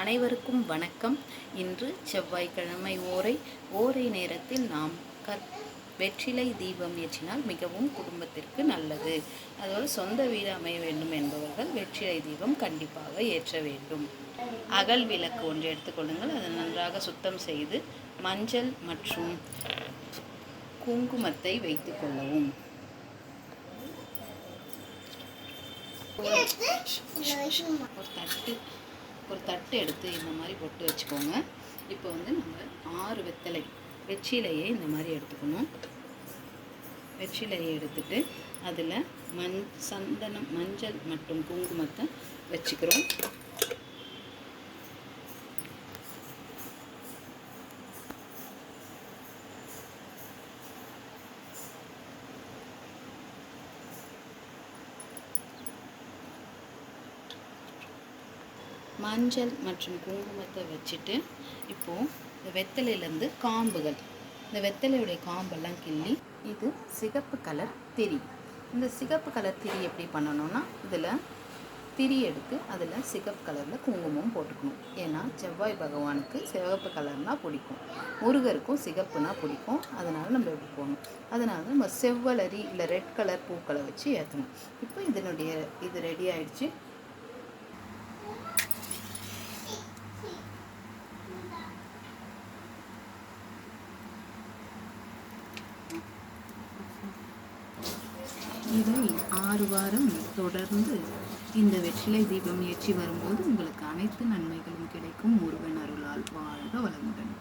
அனைவருக்கும் வணக்கம். இன்று செவ்வாய்க்கிழமை ஓரை ஓரை நேரத்தில் நாம் கற் வெற்றிலை தீபம் ஏற்றினால் மிகவும் குடும்பத்திற்கு நல்லது. அதோடு சொந்த வீடு அமைய வேண்டும் என்பவர்கள் வெற்றிலை தீபம் கண்டிப்பாக ஏற்ற வேண்டும். அகல் விளக்கு ஒன்று எடுத்துக்கொள்ளுங்கள் அதை நன்றாக சுத்தம் செய்து மஞ்சள் மற்றும் குங்குமத்தை வைத்துக் கொள்ளவும். ஒரு தட்டு ஒரு தட்டு எடுத்து இந்த மாதிரி பொட்டு வச்சுக்கோங்க. இப்போ வந்து நம்ம ஆறு வெத்தலை வெற்றிலையை இந்த மாதிரி எடுத்துக்கணும். வெற்றிலையை எடுத்துட்டு அதில் மண் சந்தனம் மஞ்சள் மற்றும் குங்குமத்தை வச்சுக்கிறோம். மஞ்சள் மற்றும் குங்குமத்தை வச்சுட்டு இப்போது இந்த வெத்தலையிலேருந்து காம்புகள். இந்த வெத்தலையுடைய காம்பெல்லாம் கிள்ளி இது சிகப்பு கலர் திரி. இந்த சிகப்பு கலர் திரி எப்படி பண்ணணும்னா இதில் திரி எடுத்து அதில் சிகப்பு கலரில் குங்குமம் போட்டுக்கணும். ஏன்னா செவ்வாய் பகவானுக்கு சிகப்பு கலர்னால் பிடிக்கும். முருகருக்கும் சிகப்புனா பிடிக்கும். அதனால் நம்ம எப்படி போகணும். அதனால் நம்ம செவ்வலரி இல்லை ரெட் கலர் பூக்களை வச்சு ஏற்றணும் இப்போ இதனுடைய இது ரெடி ஆயிடுச்சு. இதை ஆறு வாரம் தொடர்ந்து இந்த வெற்றிலை தீபம் ஏற்றி வரும்போது உங்களுக்கு அனைத்து நன்மைகளும் கிடைக்கும். முருகன் அருளால் வாழ்க வளமுடன்.